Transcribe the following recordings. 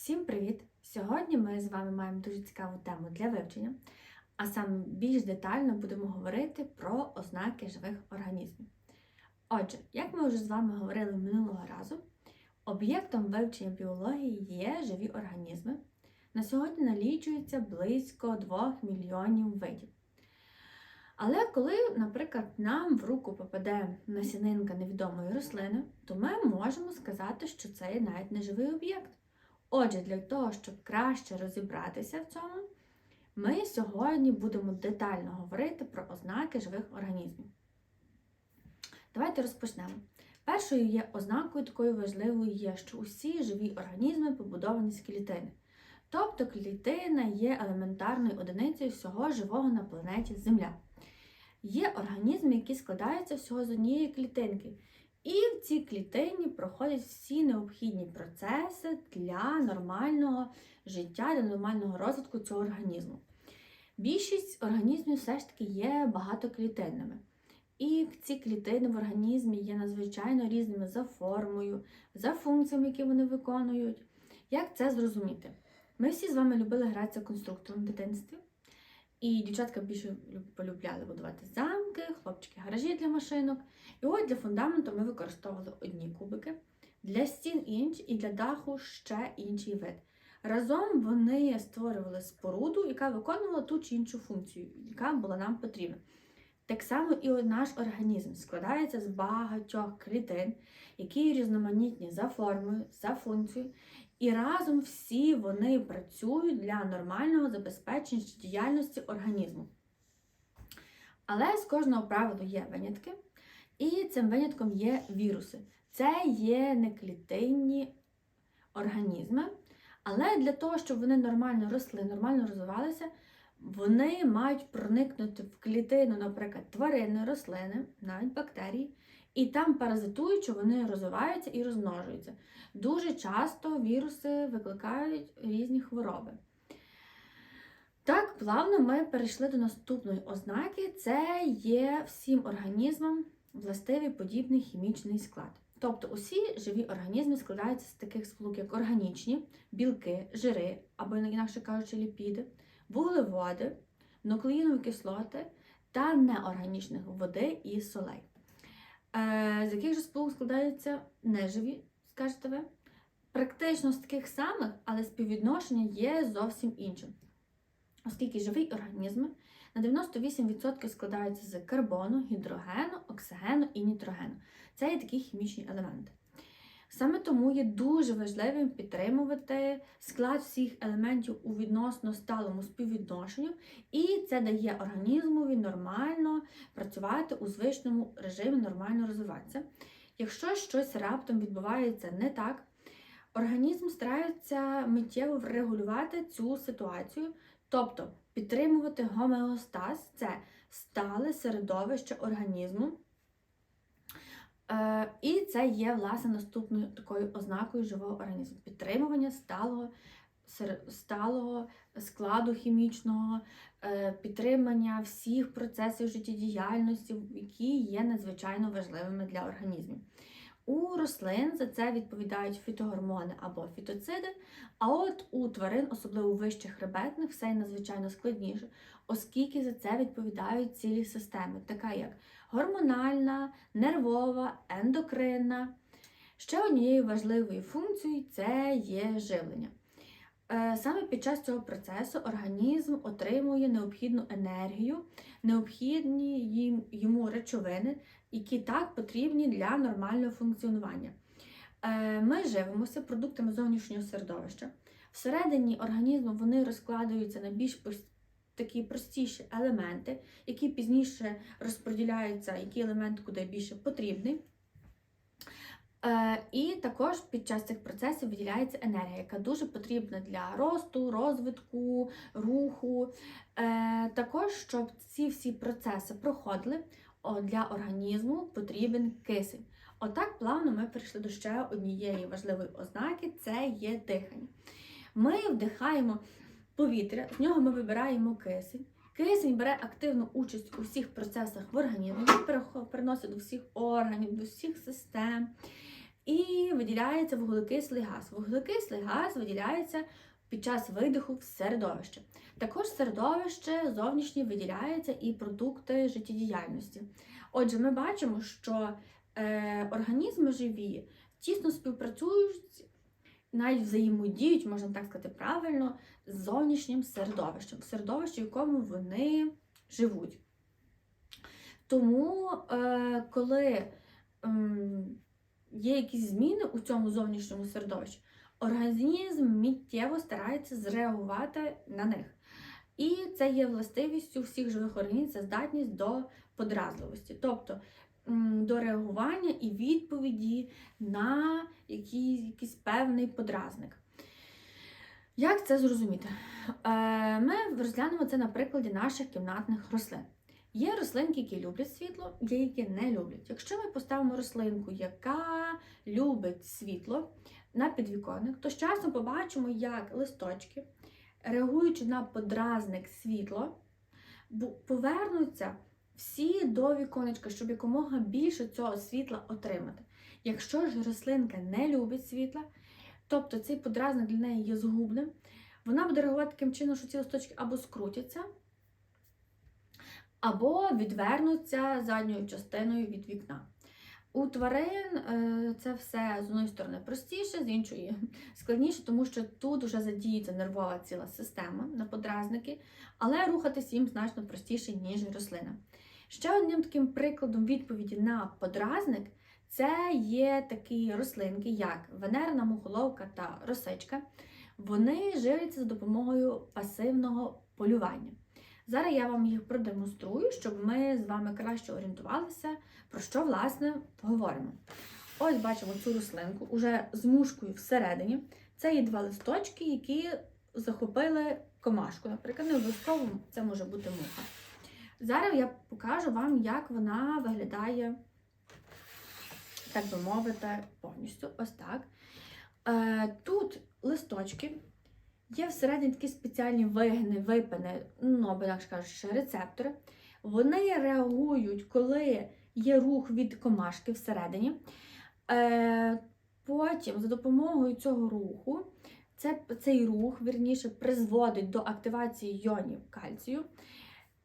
Всім привіт! Сьогодні ми з вами маємо дуже цікаву тему для вивчення, а саме більш детально будемо говорити про ознаки живих організмів. Отже, як ми вже з вами говорили минулого разу, об'єктом вивчення біології є живі організми. На сьогодні налічується близько 2 мільйонів видів. Але коли, наприклад, нам в руку попаде насінинка невідомої рослини, то ми можемо сказати, що це навіть не живий об'єкт. Отже, для того, щоб краще розібратися в цьому, ми сьогодні будемо детально говорити про ознаки живих організмів. Давайте розпочнемо. Першою є ознакою такою важливою є, що усі живі організми побудовані з клітини. Тобто клітина є елементарною одиницею всього живого на планеті Земля. Є організми, які складаються всього з однієї клітинки. І в цій клітині проходять всі необхідні процеси для нормального життя, для нормального розвитку цього організму. Більшість організмів все ж таки є багатоклітинними. І ці клітини в організмі є надзвичайно різними за формою, за функціями, які вони виконують. Як це зрозуміти? Ми всі з вами любили гратися конструктором в дитинстві. І дівчатка більше полюбляли будувати замки, хлопчики гаражі для машинок. І от для фундаменту ми використовували одні кубики, для стін інші і для даху ще інший вид. Разом вони створювали споруду, яка виконувала ту чи іншу функцію, яка була нам потрібна. Так само і наш організм складається з багатьох клітин, які різноманітні за формою, за функцією, і разом всі вони працюють для нормального забезпечення діяльності організму. Але з кожного правилу є винятки, і цим винятком є віруси. Це є неклітинні організми, але для того, щоб вони нормально росли, нормально розвивалися, вони мають проникнути в клітину, наприклад, тварини, рослини, навіть бактерії, і там паразитуючи, вони розвиваються і розмножуються. Дуже часто віруси викликають різні хвороби. Так, плавно ми перейшли до наступної ознаки: це є всім організмам властивий подібний хімічний склад. Тобто усі живі організми складаються з таких сполук, як органічні, білки, жири, або, інакше кажучи, ліпіди, вуглеводи, нуклеїнові кислоти та неорганічних води і солей. Е, з яких же сполук складаються неживі, скажете ви? Практично з таких самих, але співвідношення є зовсім іншим. Оскільки живі організми на 98% складаються з карбону, гідрогену, оксигену і нітрогену. Це є такі хімічні елементи. Саме тому є дуже важливим підтримувати склад всіх елементів у відносно сталому співвідношенню, і це дає організмові нормально працювати у звичному режимі, нормально розвиватися. Якщо щось раптом відбувається не так, організм старається миттєво врегулювати цю ситуацію, тобто підтримувати гомеостаз це стале середовище організму. Е, І це є, власне, наступною такою ознакою живого організму. Підтримування сталого сталого складу хімічного, е, підтримання всіх процесів життєдіяльності, які є надзвичайно важливими для організмів. У рослин за це відповідають фітогормони або фітоциди, а от у тварин, особливо у вищих хребетних, все надзвичайно складніше, оскільки за це відповідають цілі системи, така як гормональна, нервова, ендокринна. Ще однією важливою функцією це є живлення. Е, саме під час цього процесу організм отримує необхідну енергію, необхідні йому речовини, які так потрібні для нормального функціонування. Е, ми живемося продуктами зовнішнього середовища. Всередині організму вони розкладаються на більш такі простіші елементи, які пізніше розподіляються, який елемент куди більше потрібний. Е, і також під час цих процесів виділяється енергія, яка дуже потрібна для росту, розвитку, руху. Е, також, щоб ці всі процеси проходили, для організму потрібен кисень. Отак плавно ми прийшли до ще однієї важливої ознаки це є дихання. Ми вдихаємо повітря, з нього ми вибираємо кисень. Кисень бере активну участь у всіх процесах в організмі, він переносить до всіх органів, до всіх систем. І виділяється вуглекислий газ. Вуглекислий газ виділяється під час видиху в середовище. Також середовище зовнішнє виділяються і продукти життєдіяльності. Отже, ми бачимо, що е, організми живі тісно співпрацюють, навіть взаємодіють, можна так сказати правильно, з зовнішнім середовищем, середовище, в якому вони живуть. Тому, е, коли ем, є якісь зміни у цьому зовнішньому середовищі, організм миттєво старається зреагувати на них. І це є властивістю всіх живих організмів, це здатність до подразливості, тобто до реагування і відповіді на якийсь, якийсь певний подразник. Як це зрозуміти? Е, Ми розглянемо це на прикладі наших кімнатних рослин. Є рослинки, які люблять світло, є які не люблять. Якщо ми поставимо рослинку, яка любить світло на підвіконник, то з часом побачимо, як листочки, реагуючи на подразник світло, повернуться всі до віконечка, щоб якомога більше цього світла отримати. Якщо ж рослинка не любить світла, тобто цей подразник для неї є згубним, вона буде реагувати таким чином, що ці листочки або скрутяться, або відвернуться задньою частиною від вікна. У тварин е, це все з одної сторони простіше, з іншої складніше, тому що тут вже задіється нервова ціла система на подразники, але рухатись їм значно простіше, ніж рослина. Ще одним таким прикладом відповіді на подразник це є такі рослинки, як венерна мухоловка та росичка. Вони живляться за допомогою пасивного полювання. Зараз я вам їх продемонструю, щоб ми з вами краще орієнтувалися, про що власне говоримо. Ось бачимо цю рослинку уже з мушкою всередині. Це є два листочки, які захопили комашку. Наприклад, не обов'язково це може бути муха. Зараз я покажу вам, як вона виглядає, так би мовити, повністю. Ось так. Е, Тут листочки. Є всередині такі спеціальні вигини, випини, ну, або як кажучи, рецептори. Вони реагують, коли є рух від комашки всередині. Е, Потім, за допомогою цього руху, це, цей рух, вірніше, призводить до активації йонів кальцію.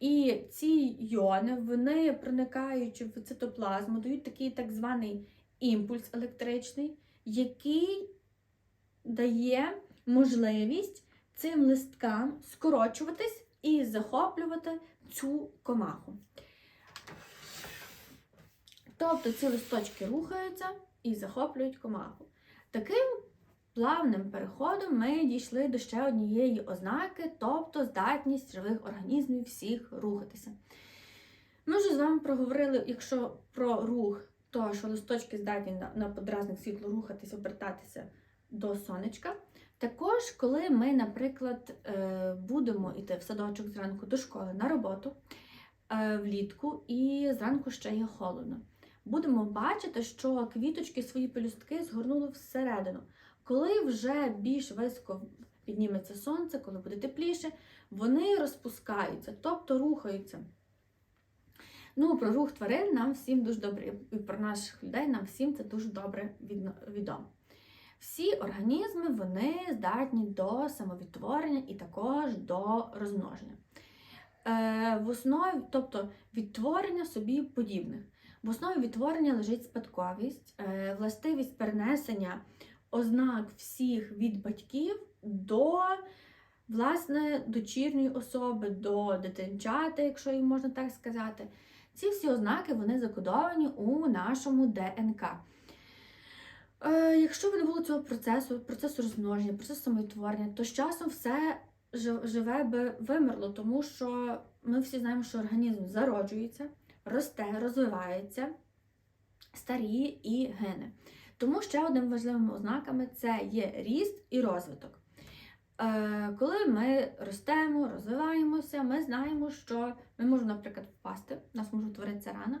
І ці йони, вони, проникаючи в цитоплазму, дають такий так званий імпульс електричний, який дає можливість цим листкам скорочуватись і захоплювати цю комаху. Тобто ці листочки рухаються і захоплюють комаху. Таким плавним переходом ми дійшли до ще однієї ознаки, тобто здатність живих організмів всіх рухатися. Ми вже з вами проговорили, якщо про рух, то що листочки здатні на, подразник світло рухатися, обертатися до сонечка. Також, коли ми, наприклад, е, будемо йти в садочок зранку до школи на роботу е, влітку, і зранку ще є холодно, будемо бачити, що квіточки свої пелюстки згорнули всередину. Коли вже більш високо підніметься сонце, коли буде тепліше, вони розпускаються, тобто рухаються. Ну, про рух тварин нам всім дуже добре, і про наших людей нам всім це дуже добре відомо. Всі організми вони здатні до самовідтворення і також до розмноження. Е, В основі, тобто відтворення собі подібних. В основі відтворення лежить спадковість, е, властивість перенесення ознак всіх від батьків до власне дочірньої особи, до дитинчати, якщо їм можна так сказати. Ці всі ознаки вони закодовані у нашому ДНК. Е, Якщо б не було цього процесу, процесу розмноження, процесу самовідтворення, то з часом все живе би вимерло, тому що ми всі знаємо, що організм зароджується, росте, розвивається, старіє і гине. Тому ще одним важливим ознаками це є ріст і розвиток. Е, Коли ми ростемо, розвиваємося, ми знаємо, що ми можемо, наприклад, впасти, у нас може утворитися рана,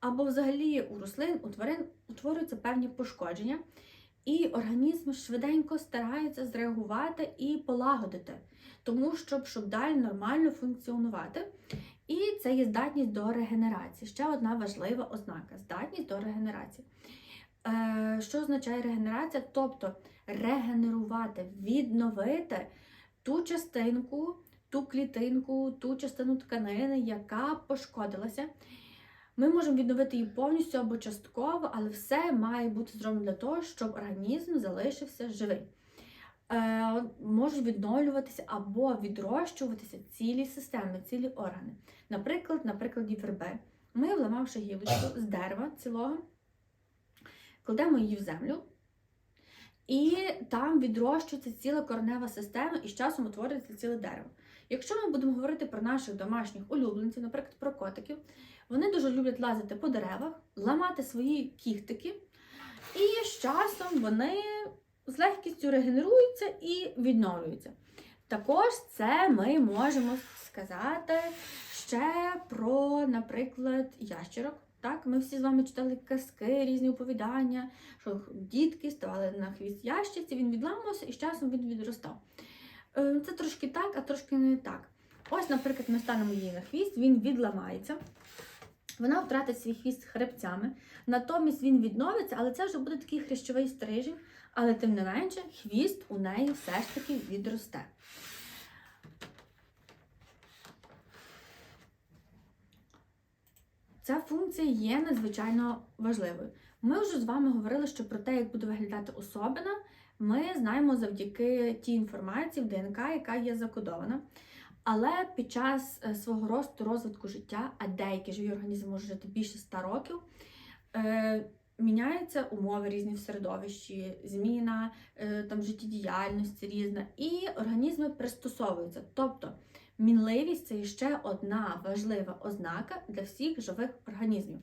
або взагалі у рослин, у тварин утворюються певні пошкодження, і організм швиденько старається зреагувати і полагодити, тому щоб, щоб далі нормально функціонувати. І це є здатність до регенерації. Ще одна важлива ознака здатність до регенерації. Е, Що означає регенерація? Тобто регенерувати, відновити ту частинку, ту клітинку, ту частину тканини, яка пошкодилася. Ми можемо відновити її повністю або частково, але все має бути зроблено для того, щоб організм залишився живий. Е, можуть відновлюватися або відрощуватися цілі системи, цілі органи. Наприклад, на прикладі верби. Ми, вламавши гілочку з дерева цілого, кладемо її в землю, і там відрощується ціла коренева система, і з часом утворюється ціле дерево. Якщо ми будемо говорити про наших домашніх улюбленців, наприклад, про котиків, вони дуже люблять лазити по деревах, ламати свої кіхтики, і з часом вони з легкістю регенеруються і відновлюються. Також це ми можемо сказати ще про, наприклад, ящерок. Так, ми всі з вами читали казки, різні оповідання, що дітки ставали на хвіст ящиці, він відламувався і з часом він відростав. Е, Це трошки так, а трошки не так. Ось, наприклад, ми станемо її на хвіст, він відламається. Вона втратить свій хвіст хребцями, натомість він відновиться, але це вже буде такий хрящовий стрижень, але тим не менше, хвіст у неї все ж таки відросте. Ця функція є надзвичайно важливою. Ми вже з вами говорили, що про те, як буде виглядати особина, ми знаємо завдяки тій інформації в ДНК, яка є закодована. Але під час е, свого росту, розвитку життя, а деякі живі організми можуть жити більше 100 років, е, міняються умови різні в середовищі, зміна е, там життєдіяльності різна, і організми пристосовуються. Тобто мінливість це ще одна важлива ознака для всіх живих організмів.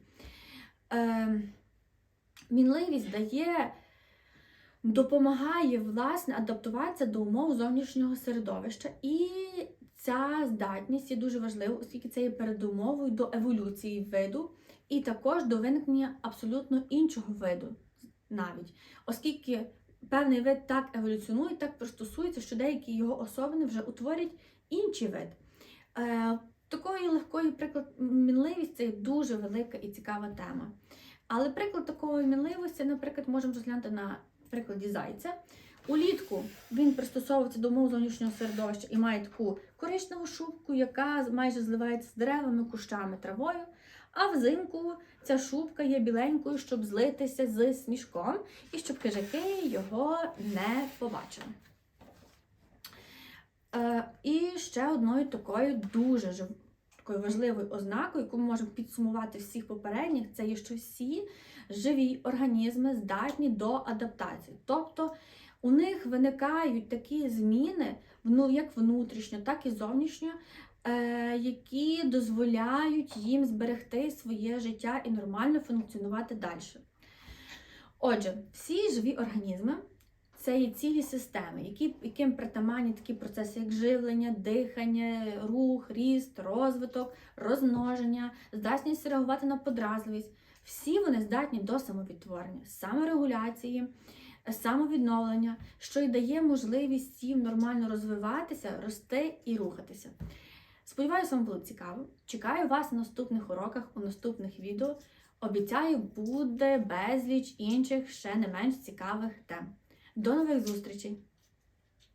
Е, мінливість дає. Допомагає власне адаптуватися до умов зовнішнього середовища, і ця здатність є дуже важливою, оскільки це є передумовою до еволюції виду, і також до виникнення абсолютно іншого виду навіть, оскільки певний вид так еволюціонує, так пристосується, що деякі його особини вже утворять інший вид. Е, Такої легкої приклад мінливість це дуже велика і цікава тема. Але приклад такої мінливості, наприклад, можемо розглянути на прикладі зайця. Улітку він пристосовується до умов зовнішнього середовища і має таку коричневу шубку, яка майже зливається з деревами, кущами, травою. А взимку ця шубка є біленькою, щоб злитися з сніжком і щоб хижаки його не побачили. Е, і ще одною такою дуже. Такою важливою ознакою, яку ми можемо підсумувати всіх попередніх, це є, що всі живі організми здатні до адаптації. Тобто у них виникають такі зміни, ну, як внутрішньо, так і зовнішньо, е, які дозволяють їм зберегти своє життя і нормально функціонувати далі. Отже, всі живі організми це є цілі системи, які, яким притаманні такі процеси, як живлення, дихання, рух, ріст, розвиток, розмноження, здатність реагувати на подразливість. Всі вони здатні до самовідтворення, саморегуляції, самовідновлення, що й дає можливість їм нормально розвиватися, рости і рухатися. Сподіваюся, вам було цікаво. Чекаю вас на наступних уроках, у наступних відео. Обіцяю, буде безліч інших ще не менш цікавих тем. До нових зустрічей!